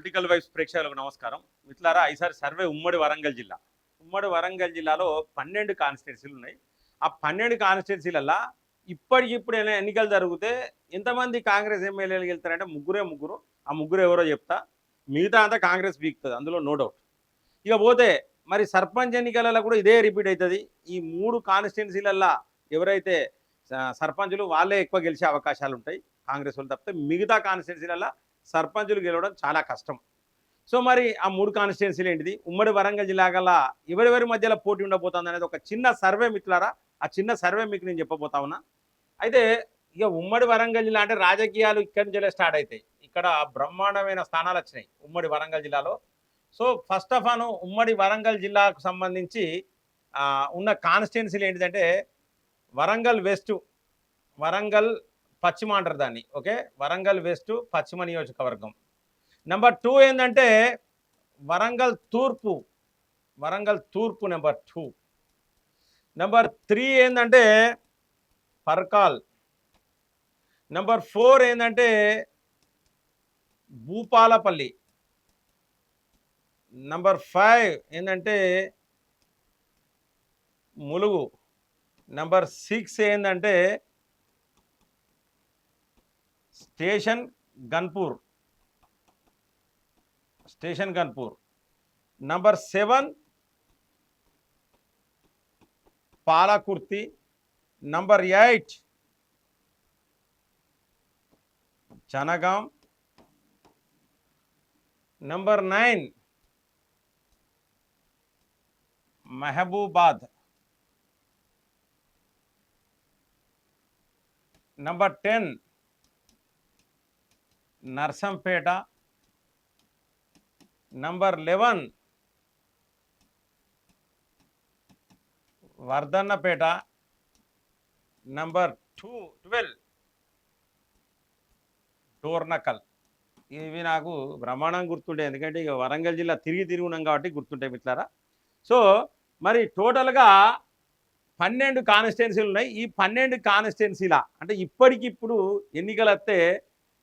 Political vibes ప్రేక్షకులకు నమస్కారం. మిత్రులారా ఈసారి సర్వే ఉమ్మడి వరంగల్ జిల్లా. ఉమ్మడి వరంగల్ జిల్లాలో పన్నెండు కాన్స్టిట్యున్సీలు ఉన్నాయి. ఆ పన్నెండు కాన్స్టిట్యున్సీలల్లో ఇప్పటికిప్పుడు ఎన్నికలు జరిగితే ఎంతమంది కాంగ్రెస్ ఎమ్మెల్యేలు వెళ్తారంటే ముగ్గురే ముగ్గురు. ఆ ముగ్గురు ఎవరో చెప్తా. మిగతా అంతా కాంగ్రెస్ బీక్తుంది అందులో నో డౌట్. ఇక పోతే మరి సర్పంచ్ ఎన్నికలలో కూడా ఇదే రిపీట్ అవుతుంది ఈ మూడు కాన్స్టిట్యున్సీలల్లో ఎవరైతే సర్పంచులు వాళ్ళే ఎక్కువ గెలిచే అవకాశాలు ఉంటాయి కాంగ్రెస్ వాళ్ళు తప్పితే మిగతా కాన్స్టిట్యున్సీలల్లో సర్పంచులు గెలవడం చాలా కష్టం. సో మరి ఆ మూడు కాన్స్టిట్యున్సీలు ఏంటిది? ఉమ్మడి వరంగల్ జిల్లా గల ఎవరెవరి మధ్యలో పోటీ ఉండబోతుంది అనేది ఒక చిన్న సర్వే మిత్రులారా? ఆ చిన్న సర్వే మీకు నేను చెప్పబోతా ఉన్నా. అయితే ఇక ఉమ్మడి వరంగల్ జిల్లా అంటే రాజకీయాలు ఇక్కడి నుంచే స్టార్ట్ అవుతాయి ఇక్కడ బ్రహ్మాండమైన స్థానాలు వచ్చినాయి ఉమ్మడి వరంగల్ జిల్లాలో. సో ఫస్ట్ ఆఫ్ ఆల్ ఉమ్మడి వరంగల్ జిల్లాకు సంబంధించి ఉన్న కాన్స్టిట్యున్సీలు ఏంటిదంటే వరంగల్ వెస్ట్ వరంగల్ పశ్చిమ అంటారు దాన్ని ఓకే? వరంగల్ వెస్ట్ పశ్చిమ నియోజకవర్గం. నెంబర్ టూ ఏంటంటే వరంగల్ తూర్పు వరంగల్ తూర్పు నెంబర్ టూ. నెంబర్ త్రీ ఏంటంటే పర్కాల్. నెంబర్ ఫోర్ ఏంటంటే భూపాలపల్లి. నంబర్ ఫైవ్ ఏంటంటే ములుగు. నంబర్ సిక్స్ ఏంటంటే station Ghanpur station Ghanpur number seven Palakurthi number eight Jangaon number nine Mahabubabad number ten Narsampet number eleven Wardhannapet number two twelve. Dornakal. ఇవి నాకు బ్రహ్మాండం గుర్తుండే. ఎందుకంటే ఇక వరంగల్ జిల్లా తిరిగి తిరిగి ఉన్నాం కాబట్టి గుర్తుంటాయి మిత్రారా సో మరి టోటల్గా పన్నెండు కాన్స్టిట్యున్సీలు ఉన్నాయి. ఈ పన్నెండు కాన్స్టిట్యున్సీల అంటే ఇప్పటికిప్పుడు ఎన్నికలు వస్తే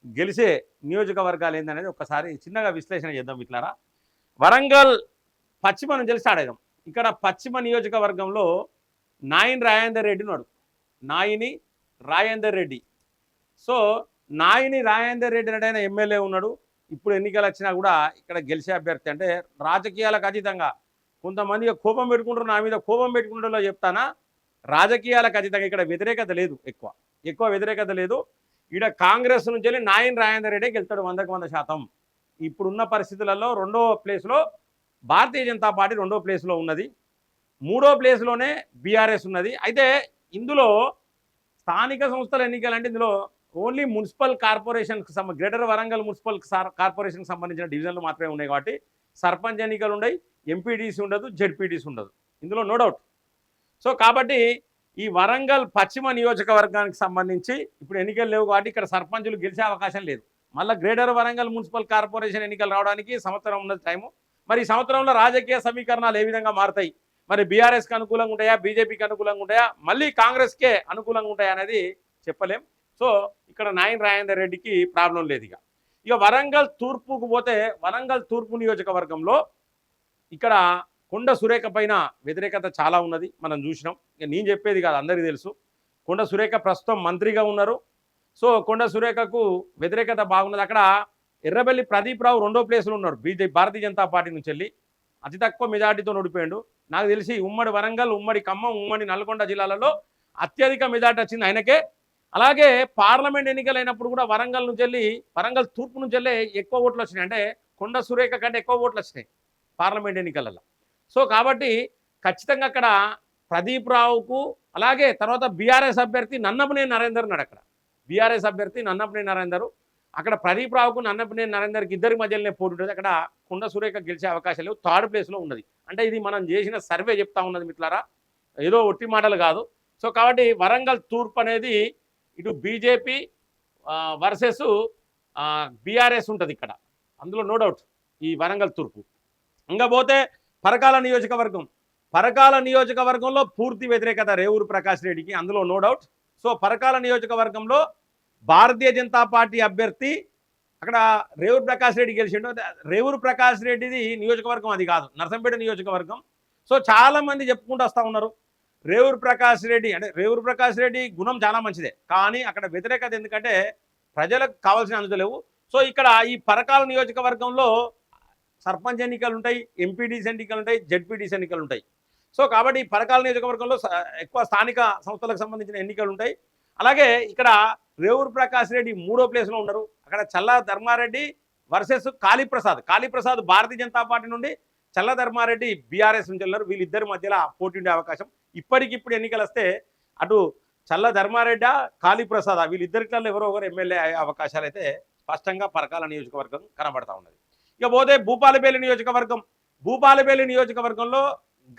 గెలిచే నియోజకవర్గాలు ఏందనేది ఒకసారి చిన్నగా విశ్లేషణ చేద్దాం ఇట్లారా వరంగల్ పశ్చిమ నుంచి స్టార్ట్ అవుదాం ఇక్కడ పశ్చిమ నియోజకవర్గంలో నాయిన్ రాయేందర్ రెడ్డి ఉన్నాడు. నాయిని రాయేందర్ రెడ్డి. సో నాయిని రాయేందర్ రెడ్డి నడైన ఎమ్మెల్యే ఉన్నాడు. ఇప్పుడు ఎన్నికలు వచ్చినా కూడా ఇక్కడ గెలిచే అభ్యర్థి అంటే రాజకీయాలకు అతీతంగా కొంతమంది కోపం పెట్టుకుంటారు నా మీద కోపం పెట్టుకుంటారో చెప్తానా? రాజకీయాలకు అతీతంగా ఇక్కడ వ్యతిరేకత లేదు ఎక్కువ. ఎక్కువ వ్యతిరేకత లేదు. ఇక్కడ కాంగ్రెస్ నుంచి వెళ్ళి నాయన్ రాజేందర్ రెడ్డి వెళ్తాడు వందకు వంద శాతం. ఇప్పుడున్న పరిస్థితులలో రెండో ప్లేస్లో భారతీయ జనతా పార్టీ రెండో ప్లేస్లో ఉన్నది. మూడో ప్లేస్లోనే బీఆర్ఎస్ ఉన్నది. అయితే ఇందులో స్థానిక సంస్థల ఎన్నికలంటే ఇందులో ఓన్లీ మున్సిపల్ కార్పొరేషన్కి సంబ గ్రేటర్ వరంగల్ మున్సిపల్ సార్- కార్పొరేషన్కి సంబంధించిన డివిజన్లు మాత్రమే ఉన్నాయి కాబట్టి సర్పంచ్ ఎన్నికలు ఉన్నాయి ఎంపీటీసీ ఉండదు జెడ్పీటీసీ ఉండదు. ఇందులో నో డౌట్. సో కాబట్టి ఈ వరంగల్ పశ్చిమ నియోజకవర్గానికి సంబంధించి ఇప్పుడు ఎన్నికలు లేవు కాబట్టి ఇక్కడ సర్పంచులు గెలిచే అవకాశం లేదు. మళ్ళీ గ్రేటర్ వరంగల్ మున్సిపల్ కార్పొరేషన్ ఎన్నికలు రావడానికి సంవత్సరం ఉన్నది టైము మరి ఈ సంవత్సరంలో రాజకీయ సమీకరణాలు ఏ విధంగా మారుతాయి? మరి బీఆర్ఎస్కి అనుకూలంగా ఉంటాయా? బీజేపీకి అనుకూలంగా ఉంటాయా? మళ్ళీ కాంగ్రెస్కే అనుకూలంగా ఉంటాయా అనేది చెప్పలేం. సో ఇక్కడ నాయన్ రాజేందర్ రెడ్డికి ప్రాబ్లం లేదు ఇక. ఇక వరంగల్ తూర్పుకు పోతే వరంగల్ తూర్పు నియోజకవర్గంలో ఇక్కడ కొండ సురేఖ పైన వ్యతిరేకత చాలా ఉన్నది. మనం చూసినాం. ఇక నేను చెప్పేది కాదు అందరికీ తెలుసు. కొండ సురేఖ ప్రస్తుతం మంత్రిగా ఉన్నారు. సో కొండ సురేఖకు వ్యతిరేకత బాగున్నది. అక్కడ ఎర్రబెల్లి ప్రదీప్ రావు రెండో ప్లేసులు ఉన్నారు. బీజేపీ భారతీయ జనతా పార్టీ నుంచి వెళ్ళి. అతి తక్కువ మెజార్టీతో ఓడిపోయాడు. నాకు తెలిసి ఉమ్మడి వరంగల్ ఉమ్మడి ఖమ్మం ఉమ్మడి నల్గొండ జిల్లాలలో అత్యధిక మెజార్టీ వచ్చింది ఆయనకే. అలాగే పార్లమెంట్ ఎన్నికలు అయినప్పుడు కూడా వరంగల్ నుంచి వెళ్ళి వరంగల్ తూర్పు నుంచి వెళ్ళి ఎక్కువ ఓట్లు వచ్చినాయి. అంటే కొండ సురేఖ కంటే ఎక్కువ ఓట్లు వచ్చినాయి పార్లమెంట్ ఎన్నికలలో. సో కాబట్టి ఖచ్చితంగా అక్కడ ప్రదీప్ రావుకు అలాగే తర్వాత బీఆర్ఎస్ అభ్యర్థి నన్నపనేని నరేందర్ ఉన్నాడు అక్కడ. బీఆర్ఎస్ అభ్యర్థి నన్నపనేని నరేందర్. అక్కడ ప్రదీప్ రావుకు నన్నపనేని నరేందర్కి ఇద్దరి మధ్యలోనే పోటీ ఉంటుంది. అక్కడ కుండ సురేఖ గెలిచే అవకాశం లేవు. థర్డ్ ప్లేస్లో ఉన్నది. అంటే ఇది మనం చేసిన సర్వే చెప్తా ఉన్నది మిట్లారా ఏదో ఒట్టి మాటలు కాదు. సో కాబట్టి వరంగల్ తూర్పు అనేది ఇటు బీజేపీ వర్సెస్ బీఆర్ఎస్ ఉంటుంది ఇక్కడ. అందులో నో డౌట్ ఈ వరంగల్ తూర్పు. ఇంకా పోతే పరకాల నియోజకవర్గం. పరకాల నియోజకవర్గంలో పూర్తి వ్యతిరేకత రేవూరు ప్రకాష్ రెడ్డికి అందులో నో డౌట్ సో పరకాల నియోజకవర్గంలో భారతీయ జనతా పార్టీ అభ్యర్థి అక్కడ రేవూరు ప్రకాష్ రెడ్డి గెలిచిండు. రేవూరు ప్రకాష్ రెడ్డిది నియోజకవర్గం అది కాదు నర్సంపేట నియోజకవర్గం. సో చాలామంది చెప్పుకుంటూ వస్తూ ఉన్నారు. రేవూరు ప్రకాష్ రెడ్డి అంటే రేవూరు ప్రకాష్ రెడ్డి గుణం చాలా మంచిదే. కానీ అక్కడ వ్యతిరేకత ఎందుకంటే ప్రజలకు కావాల్సిన అనుదలేవు సో ఇక్కడ ఈ పరకాల నియోజకవర్గంలో సర్పంచ్ ఎన్నికలు ఉంటాయి ఎంపీడీసీ ఎన్నికలు ఉంటాయి జడ్పీడీసీ ఎన్నికలు ఉంటాయి. సో కాబట్టి పరకాల నియోజకవర్గంలో ఎక్కువ స్థానిక సంస్థలకు సంబంధించిన ఎన్నికలు ఉంటాయి. అలాగే ఇక్కడ రేవూరు ప్రకాష్ రెడ్డి మూడో ప్లేస్లో ఉన్నారు అక్కడ చల్ల ధర్మారెడ్డి వర్సెస్ కాళీప్రసాద్ కాళీప్రసాద్ భారతీయ జనతా పార్టీ నుండి చల్ల ధర్మారెడ్డి బీఆర్ఎస్ నుంచి వెళ్ళారు. వీళ్ళిద్దరి మధ్యలో పోటీ ఉండే అవకాశం. ఇప్పటికిప్పుడు ఎన్నికలు వస్తే అటు చల్ల ధర్మారెడ్డి కాళీప్రసాద్ వీళ్ళిద్దరిలో ఎవరో ఒకరు ఎమ్మెల్యే అయ్యే అవకాశాలు అయితే స్పష్టంగా పరకాల నియోజకవర్గం కనబడతా ఉన్నది. ఇక పోతే భూపాలపల్లి నియోజకవర్గం భూపాలపల్లి నియోజకవర్గంలో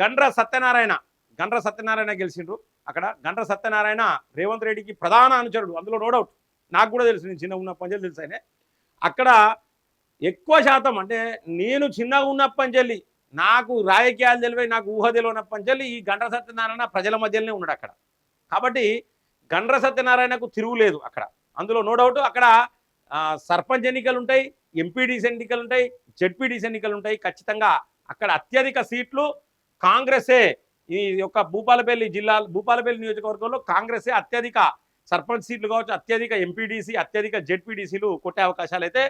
గండ్ర సత్యనారాయణ గండ్ర సత్యనారాయణ గెలిచిండ్రు. అక్కడ గండ్ర సత్యనారాయణ రేవంత్ రెడ్డికి ప్రధాన అనుచరుడు అందులో నో డౌట్ నాకు కూడా తెలుసు నేను చిన్న ఉన్న పంజలు తెలుసు ఆయన. అక్కడ ఎక్కువ శాతం అంటే నేను చిన్నగా ఉన్నప్పంచెల్లి నాకు రాజకీయాలు తెలివై నాకు ఊహ తెలియనప్పంచెల్లి ఈ గండ్ర సత్యనారాయణ ప్రజల మధ్యలోనే ఉన్నాడు అక్కడ. కాబట్టి గండ్ర సత్యనారాయణకు తిరుగులేదు అక్కడ. అందులో నో డౌట్ అక్కడ సర్పంచ్ ఎన్నికలు ఉంటాయి ఎంపీడీసీ ఎన్నికలు ఉంటాయి జెడ్పీడీసీ ఎన్నికలు ఉంటాయి ఖచ్చితంగా అక్కడ అత్యధిక సీట్లు కాంగ్రెసే ఈ యొక్క భూపాలపల్లి జిల్లా భూపాలపల్లి నియోజకవర్గంలో కాంగ్రెసే అత్యధిక సర్పంచ్ సీట్లు కావచ్చు అత్యధిక ఎంపీడీసీ అత్యధిక జెడ్పీడీసీలు కొట్టే అవకాశాలు అయితే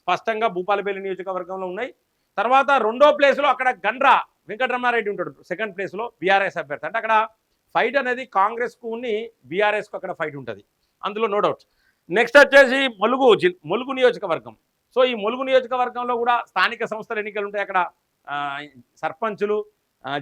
స్పష్టంగా భూపాలపల్లి నియోజకవర్గంలో ఉన్నాయి. తర్వాత రెండో ప్లేస్లో అక్కడ గండ్రా వెంకటరమారెడ్డి ఉంటాడు. సెకండ్ ప్లేస్లో బీఆర్ఎస్ అభ్యర్థి. అంటే అక్కడ ఫైట్ అనేది కాంగ్రెస్కు ఉన్ని బీఆర్ఎస్కు అక్కడ ఫైట్ ఉంటుంది. అందులో నో డౌట్. నెక్స్ట్ వచ్చేసి ములుగు జి- ములుగు నియోజకవర్గం. సో ఈ ములుగు నియోజకవర్గంలో కూడా స్థానిక సంస్థల ఎన్నికలు ఉంటాయి. అక్కడ సర్పంచులు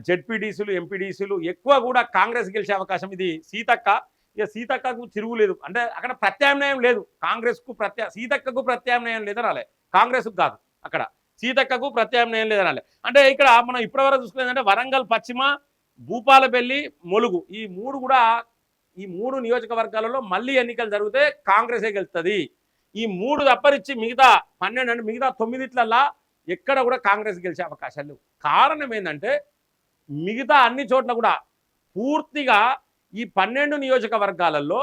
జెడ్పీడీసీలు ఎంపీడీసీలు ఎక్కువ కూడా కాంగ్రెస్ గెలిచే అవకాశం ఇది. సీతక్క ఇక సీతక్కకు తిరుగులేదు అంటే అక్కడ ప్రత్యామ్నాయం లేదు. కాంగ్రెస్కు ప్రత్యా సీతక్కకు ప్రత్యామ్నాయం లేదనాలే. కాంగ్రెస్కు కాదు అక్కడ. సీతక్కకు ప్రత్యామ్నాయం లేదనాలే. అంటే ఇక్కడ మనం ఇప్పటివరకు చూసుకునేదంటే వరంగల్ పశ్చిమ భూపాలపల్లి మొలుగు. ఈ మూడు కూడా ఈ మూడు నియోజకవర్గాలలో మళ్ళీ ఎన్నికలు జరిగితే కాంగ్రెసే గెలుస్తుంది. ఈ మూడు తప్పరిచ్చి మిగతా పన్నెండు అంటే మిగతా తొమ్మిదిట్లల్లా ఎక్కడ కూడా కాంగ్రెస్ గెలిచే అవకాశాలు లేవు. కారణం ఏంటంటే మిగతా అన్ని చోట్ల కూడా పూర్తిగా ఈ పన్నెండు నియోజకవర్గాలలో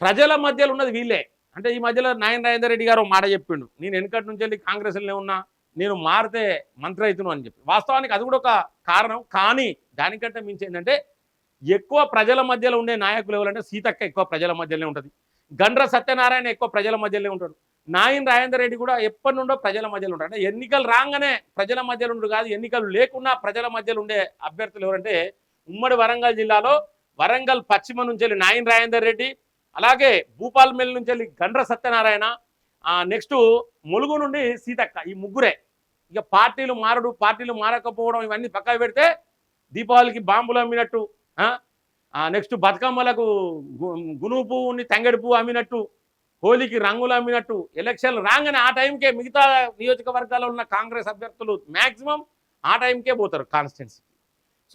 ప్రజల మధ్యలో ఉన్నది వీళ్ళే. అంటే ఈ మధ్యలో నాయన రాజేందర్ రెడ్డి గారు మాట చెప్పిండు. నేను వెనకటి నుంచి వెళ్ళి కాంగ్రెస్లోనే ఉన్నా నేను మారితే మంత్రి అవుతున్నాను అని చెప్పి. వాస్తవానికి అది కూడా ఒక కారణం. కానీ దానికంటే మించి ఏంటంటే ఎక్కువ ప్రజల మధ్యలో ఉండే నాయకులు ఎవరంటే సీతక్క ఎక్కువ ప్రజల మధ్యలోనే ఉంటుంది. గండ్ర సత్యనారాయణ ఎక్కువ ప్రజల మధ్యలోనే ఉంటాడు. నాయన్ రాజేందర్ రెడ్డి కూడా ఎప్పటి నుండో ప్రజల మధ్యలో ఉంటాడు. అంటే ఎన్నికలు రాగానే ప్రజల మధ్యలో ఉండు కాదు ఎన్నికలు లేకున్నా ప్రజల మధ్యలో ఉండే అభ్యర్థులు ఎవరంటే ఉమ్మడి వరంగల్ జిల్లాలో వరంగల్ పశ్చిమ నుంచి వెళ్ళి నాయన్ రాజేందర్ రెడ్డి అలాగే భూపాల్మెల్ నుంచి వెళ్ళి గండ్ర సత్యనారాయణ నెక్స్ట్ ములుగు నుండి సీతక్క ఈ ముగ్గురే. ఇక పార్టీలు మారడు పార్టీలు మారకపోవడం ఇవన్నీ పక్కకు పెడితే దీపావళికి బాంబులు అమ్మినట్టు నెక్స్ట్ బతుకమ్మలకు గు- పువ్వుని తంగడి పువ్వు అమ్మినట్టు హోలీకి రంగులు అమ్మినట్టు ఎలక్షన్లు రాగానే ఆ టైంకే మిగతా నియోజకవర్గాల్లో ఉన్న కాంగ్రెస్ అభ్యర్థులు మ్యాక్సిమం ఆ టైంకే పోతారు కాన్స్టిట్యున్సీ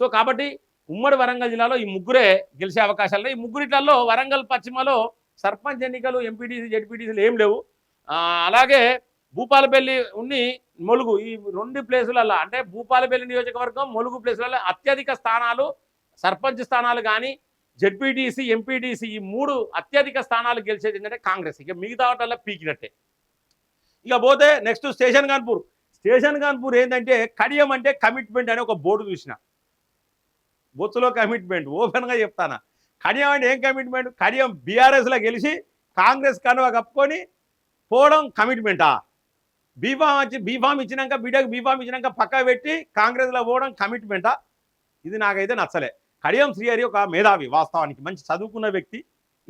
సో కాబట్టి ఉమ్మడి వరంగల్ జిల్లాలో ఈ ముగ్గురే గెలిచే అవకాశాలు ఉన్నాయి. ఈ ముగ్గురిట్లలో వరంగల్ పశ్చిమలో సర్పంచ్ ఎన్నికలు ఎంపీటీసీ జడ్పీటీసీలు ఏం లేవు. అలాగే భూపాలపల్లి ఉన్ని మొలుగు ఈ రెండు ప్లేసులలో అంటే భూపాలపల్లి నియోజకవర్గం మొలుగు ప్లేసులలో అత్యధిక స్థానాలు సర్పంచ్ స్థానాలు కానీ జడ్పీటీసీ ఎంపీటీసీ ఈ మూడు అత్యధిక స్థానాలు గెలిచేది ఏంటంటే కాంగ్రెస్. ఇక మిగతా వాటల్లో పీకినట్టే. ఇక పోతే next station Ghanpur. Station Ghanpur ఏంటంటే కడియం అంటే కమిట్మెంట్ అనే ఒక బోర్డు చూసిన. బొత్తులో కమిట్మెంట్ ఓపెన్గా చెప్తానా. కడియం అంటే ఏం కమిట్మెంట్? కడియం బీఆర్ఎస్లో గెలిచి కాంగ్రెస్ కనువ కప్పుకొని పోవడం కమిట్మెంటా? బీఫామ్ వచ్చి బీఫామ్ ఇచ్చినాక బిడ్డకు బీఫామ్ ఇచ్చినాక పక్క పెట్టి కాంగ్రెస్లో పోవడం కమిట్మెంటా? ఇది నాకైతే నచ్చలే. కడియం శ్రీహరి ఒక మేధావి వాస్తవానికి మంచి చదువుకున్న వ్యక్తి.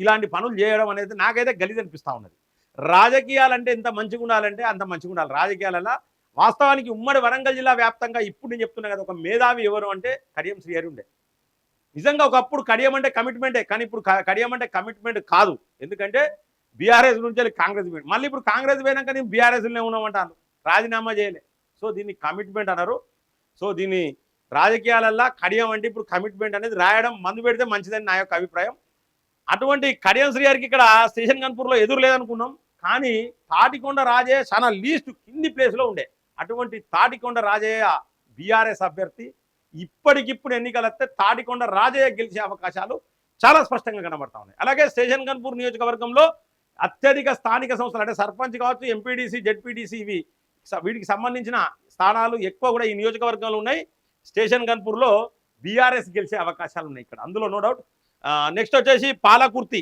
ఇలాంటి పనులు చేయడం అనేది నాకైతే గలీజ్ అనిపిస్తూ ఉన్నది. రాజకీయాలంటే ఎంత మంచిగా ఉండాలంటే అంత మంచిగా ఉండాలి. రాజకీయాలలో వాస్తవానికి ఉమ్మడి వరంగల్ జిల్లా వ్యాప్తంగా ఇప్పుడు నేను చెప్తున్నా కదా ఒక మేధావి ఎవరు అంటే కడియం శ్రీహరి ఉండే. నిజంగా ఒకప్పుడు కడియం అంటే కమిట్మెంటే కానీ ఇప్పుడు కడియం అంటే కమిట్మెంట్ కాదు. ఎందుకంటే బీఆర్ఎస్ నుంచి కాంగ్రెస్ పోయి మళ్ళీ ఇప్పుడు కాంగ్రెస్ పోయినాక నేను బీఆర్ఎస్లోనే ఉన్నామంటాను రాజీనామా చేయలే. సో దీన్ని కమిట్మెంట్ అన్నారు. సో దీన్ని రాజకీయాలల్లో కడియం అంటే ఇప్పుడు కమిట్మెంట్ అనేది రాయడం మందు పెడితే మంచిదని నా యొక్క అభిప్రాయం. అటువంటి కడియం శ్రీ గారికి ఇక్కడ స్టేషన్ కన్పూర్లో ఎదురు లేదనుకున్నాం. కానీ తాటికొండ రాజయ్య చాలా లీస్ట్ కింది ప్లేస్లో ఉండే. అటువంటి తాటికొండ రాజయ్య బీఆర్ఎస్ అభ్యర్థి ఇప్పటికిప్పుడు ఎన్నికలు వస్తే తాటికొండ రాజయ్య గెలిచే అవకాశాలు చాలా స్పష్టంగా కనబడతా ఉన్నాయి. అలాగే స్టేషన్ కన్పూర్ నియోజకవర్గంలో అత్యధిక స్థానిక సంస్థలు అంటే సర్పంచ్ కావచ్చు ఎంపీడీసీ జెడ్పీటీసీ ఇవి వీటికి సంబంధించిన స్థానాలు ఎక్కువ కూడా ఈ నియోజకవర్గంలో ఉన్నాయి. స్టేషన్ గన్పూర్లో బీఆర్ఎస్ గెలిచే అవకాశాలు ఉన్నాయి ఇక్కడ. అందులో నో డౌట్ నెక్స్ట్ వచ్చేసి పాలకుర్తి.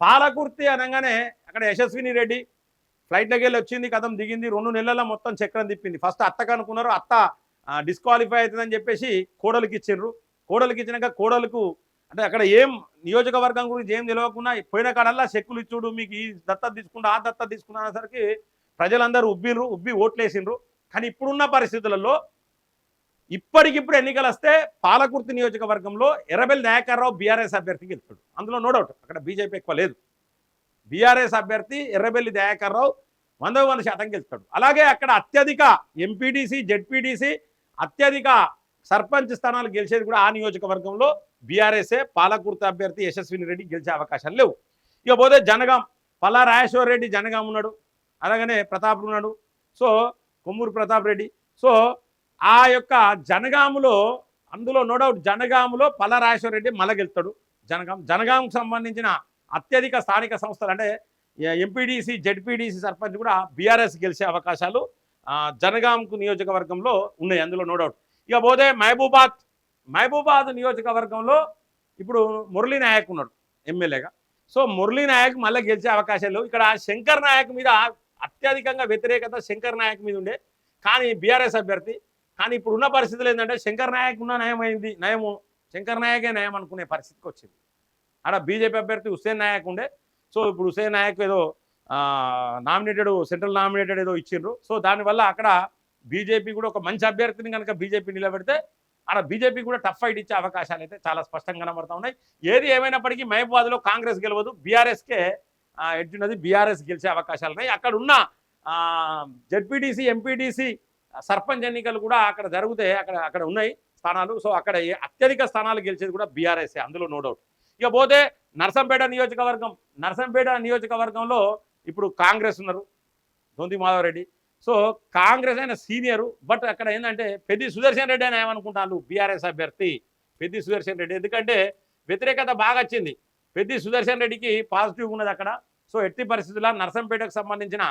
పాలకుర్తి అనగానే అక్కడ యశస్విని రెడ్డి ఫ్లైట్ దగ్గర వచ్చింది కథం దిగింది రెండు నెలల మొత్తం చక్రం తిప్పింది. ఫస్ట్ అత్తకు అనుకున్నారు అత్త డిస్క్వాలిఫై అవుతుందని చెప్పేసి కోడలికి ఇచ్చిండ్రు. కోడలికి ఇచ్చినాక కోడలకు అంటే అక్కడ ఏం నియోజకవర్గం గురించి ఏం తెలియకుండా పోయిన కాడల్లా చెక్కులు ఇచ్చుడు మీకు ఈ దత్త తీసుకుంటా ఆ దత్త తీసుకున్నా అనేసరికి ప్రజలందరూ ఉబ్బిండ్రు ఉబ్బి ఓట్లేసిండ్రు. కానీ ఇప్పుడున్న పరిస్థితులలో ఇప్పటికిప్పుడు ఎన్నికలు వస్తే పాలకుర్తి నియోజకవర్గంలో ఎర్రబెల్లి నాయకర్రావు బీఆర్ఎస్ అభ్యర్థి గెలుస్తాడు. అందులో నో డౌట్ అక్కడ బీజేపీ ఎక్కువ లేదు. బీఆర్ఎస్ అభ్యర్థి ఎర్రబెల్లి దయాకర్రావు వంద వంద శాతం గెలుస్తాడు. అలాగే అక్కడ అత్యధిక ఎంపీడీసీ జెడ్పీడీసీ అత్యధిక సర్పంచ్ స్థానాలు గెలిచేది కూడా ఆ నియోజకవర్గంలో బీఆర్ఎస్ఏ పాలకుర్తి అభ్యర్థి యశస్విని రెడ్డి గెలిచే అవకాశాలు లేవు. ఇక పోతే జనగాం పల్లా రాజేశ్వర రెడ్డి జనగాం ఉన్నాడు. అలాగనే ప్రతాప్ ఉన్నాడు. సో కొమ్మూరు ప్రతాప్ రెడ్డి. సో ఆ యొక్క జనగాములో అందులో నో డౌట్ జనగాములో పల్లరాజేశ్వర రెడ్డి మళ్ళా జనగాం జనగాంకు సంబంధించిన అత్యధిక స్థానిక సంస్థలు అంటే ఎంపీడీసీ జెడ్పీడీసీ సర్పంచ్ కూడా బీఆర్ఎస్ గెలిచే అవకాశాలు జనగాంకు నియోజకవర్గంలో ఉన్నాయి అందులో నో డౌట్ ఇక పోతే మహబూబాద్ మహబూబాద్ నియోజకవర్గంలో ఇప్పుడు మురళీ నాయక్ ఉన్నాడు ఎమ్మెల్యేగా. సో మురళీ నాయక్ మళ్ళీ గెలిచే అవకాశాలు ఇక్కడ శంకర్ నాయక్ మీద అత్యధికంగా వ్యతిరేకత శంకర్ నాయక్ మీద ఉండే. కానీ బీఆర్ఎస్ అభ్యర్థి కానీ ఇప్పుడు ఉన్న పరిస్థితులు ఏంటంటే శంకర్ నాయక్ ఉన్న నయం అయింది నయము శంకర్ నాయకే నయం అనుకునే పరిస్థితికి వచ్చింది. ఆడ బీజేపీ అభ్యర్థి హుస్సేన్ నాయక్ ఉండే. సో ఇప్పుడు హుస్సేన్ నాయక్ ఏదో నామినేటెడ్ సెంట్రల్ నామినేటెడ్ ఏదో ఇచ్చిండ్రు. సో దానివల్ల అక్కడ బీజేపీ కూడా ఒక మంచి అభ్యర్థిని కనుక బీజేపీ నిలబెడితే ఆడ బీజేపీ కూడా టఫ్ ఫైట్ ఇచ్చే అవకాశాలు అయితే చాలా స్పష్టంగా కనబడతా ఉన్నాయి. ఏది ఏమైనప్పటికీ మహబూబాద్లో కాంగ్రెస్ గెలవదు. బీఆర్ఎస్కే ఎట్టున్నది బీఆర్ఎస్ గెలిచే అవకాశాలు ఉన్నాయి. అక్కడ ఉన్న జెడ్పీటీసీ ఎంపీటీసీ సర్పంచ్ ఎన్నికలు కూడా అక్కడ జరుగుతాయి అక్కడ అక్కడ ఉన్నాయి స్థానాలు. సో అక్కడ అత్యధిక స్థానాలు గెలిచేది కూడా బీఆర్ఎస్ఏ అందులో నో డౌట్ ఇక పోతే నర్సంపేట నియోజకవర్గం నర్సంపేట నియోజకవర్గంలో ఇప్పుడు కాంగ్రెస్ ఉన్నారు దొంతి మాధవరెడ్డి. సో కాంగ్రెస్ అయిన సీనియరు బట్ అక్కడ ఏంటంటే పెద్ది సుదర్శన్ రెడ్డి అని ఏమనుకుంటాను బీఆర్ఎస్ అభ్యర్థి? పెద్ది సుదర్శన్ రెడ్డి. ఎందుకంటే వ్యతిరేకత బాగా వచ్చింది. పెద్ది సుదర్శన్ రెడ్డికి పాజిటివ్ ఉన్నది అక్కడ. సో ఎట్టి పరిస్థితుల్లో నర్సంపేటకు సంబంధించిన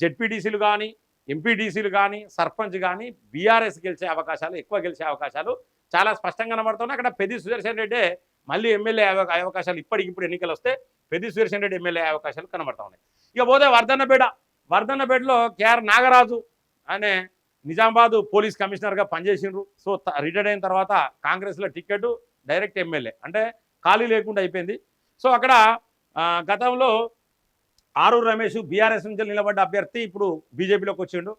జెడ్పీటీసీలు కానీ ఎంపీటీసీలు కానీ సర్పంచ్ కానీ బీఆర్ఎస్ గెలిచే అవకాశాలు ఎక్కువ గెలిచే అవకాశాలు చాలా స్పష్టంగా కనబడుతున్నాయి. అక్కడ పెద్ది సుదర్శన్ రెడ్డి మళ్ళీ ఎమ్మెల్యే అవకాశాలు ఇప్పటికిప్పుడు ఎన్నికలు వస్తే పెద్ది సుదర్శన్ రెడ్డి ఎమ్మెల్యే అవకాశాలు కనబడతా ఉన్నాయి. ఇక పోతే వర్ధన్నపేట వర్ధన్నపేటలో కేఆర్ నాగరాజు అనే నిజామాబాద్ పోలీస్ కమిషనర్గా పనిచేసిండ్రు. సో త- రిటైర్డ్ అయిన తర్వాత కాంగ్రెస్లో టికెట్ డైరెక్ట్ ఎమ్మెల్యే. అంటే ఖాళీ లేకుండా అయిపోయింది. సో అక్కడ గతంలో ఆరూరు రమేష్ బీఆర్ఎస్ నుంచి నిలబడ్డ అభ్యర్థి ఇప్పుడు బీజేపీలోకి వచ్చిండు.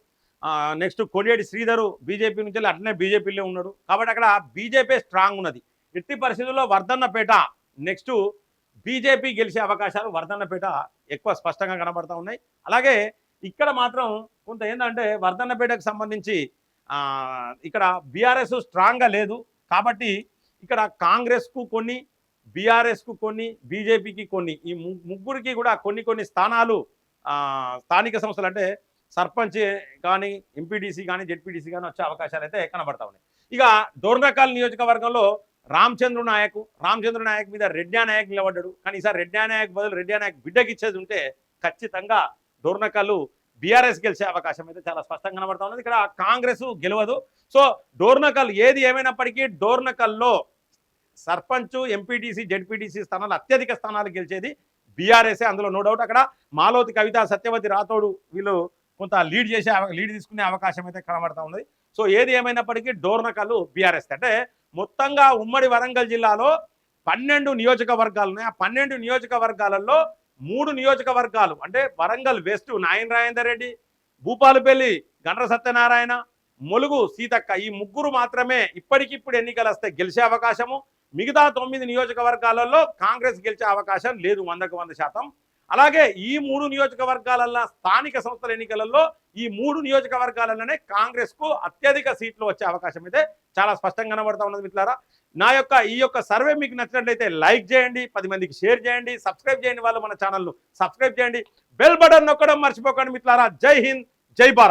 నెక్స్ట్ కొడియేటి శ్రీధరు బీజేపీ నుంచి అట్లనే బీజేపీలో ఉన్నాడు. కాబట్టి అక్కడ బీజేపీ స్ట్రాంగ్ ఉన్నది. ఎట్టి పరిస్థితుల్లో వర్ధన్నపేట నెక్స్ట్ బీజేపీ గెలిచే అవకాశాలు వర్ధన్నపేట ఎక్కువ స్పష్టంగా కనబడతా ఉన్నాయి. అలాగే ఇక్కడ మాత్రం కొంత ఏంటంటే వర్ధన్నపేటకు సంబంధించి ఇక్కడ బీఆర్ఎస్ స్ట్రాంగ్గా లేదు. కాబట్టి ఇక్కడ కాంగ్రెస్కు కొన్ని బీఆర్ఎస్కు కొన్ని బీజేపీకి కొన్ని. ఈ ము- ముగ్గురికి కూడా కొన్ని కొన్ని స్థానాలు ఆ, స్థానిక సంస్థలు అంటే సర్పంచ్ కానీ ఎంపీడీసీ కానీ జెడ్పీడీసీ కానీ వచ్చే అవకాశాలు అయితే కనబడతా ఉన్నాయి. ఇక డోర్నకల్ నియోజకవర్గంలో రామచంద్ర నాయక్ రామచంద్ర నాయక్ మీద రెడ్డా నాయక్ నిలబడ్డాడు. కానీ ఈసారి రెడ్డా నాయక్ బదులు రెడ్డా నాయక్ బిడ్డకి ఇచ్చేది ఉంటే ఖచ్చితంగా డోర్నకల్ బీఆర్ఎస్ గెలిచే అవకాశం అయితే చాలా స్పష్టంగా కనబడతా ఉన్నది. ఇక్కడ కాంగ్రెస్ గెలవదు. సో డోర్నకల్ ఏది ఏమైనప్పటికీ డోర్నకల్లో సర్పంచ్ ఎంపీటీసీ జడ్పీటీసీ స్థానాలు అత్యధిక స్థానాలు గెలిచేది బీఆర్ఎస్ఏ. అందులో నో డౌట్ అక్కడ మాలోతి కవిత సత్యవతి రాథోడు వీళ్ళు కొంత లీడ్ చేసే లీడ్ తీసుకునే అవకాశం అయితే కనబడతా ఉన్నది సో ఏది ఏమైనప్పటికీ డోర్నకలు బీఆర్ఎస్ అంటే మొత్తంగా ఉమ్మడి వరంగల్ జిల్లాలో పన్నెండు నియోజకవర్గాలు ఉన్నాయి. ఆ పన్నెండు నియోజకవర్గాలలో మూడు నియోజకవర్గాలు అంటే వరంగల్ వెస్ట్ నాయన రాజేందర్ రెడ్డి భూపాలపల్లి గండ్ర సత్యనారాయణ మొలుగు సీతక్క ఈ ముగ్గురు మాత్రమే ఇప్పటికిప్పుడు ఎన్నికలు వస్తే గెలిచే అవకాశము. మిగతా తొమ్మిది నియోజకవర్గాలలో కాంగ్రెస్ గెలిచే అవకాశం లేదు వందకు వంద శాతం. అలాగే ఈ మూడు నియోజకవర్గాలలో స్థానిక సంస్థల ఎన్నికలలో ఈ మూడు నియోజకవర్గాలలోనే కాంగ్రెస్కు అత్యధిక సీట్లు వచ్చే అవకాశం అయితే చాలా స్పష్టంగా కనబడతా ఉన్నది మిత్రులారా. నా యొక్క ఈ యొక్క సర్వే మీకు నచ్చినట్లయితే లైక్ చేయండి పది మందికి షేర్ చేయండి సబ్స్క్రైబ్ చేయండి వాళ్ళు మన ఛానల్ను సబ్స్క్రైబ్ చేయండి. బెల్ బటన్ నొక్కడం మర్చిపోకండి మిత్రులారా. జై హింద్ జై భారత్.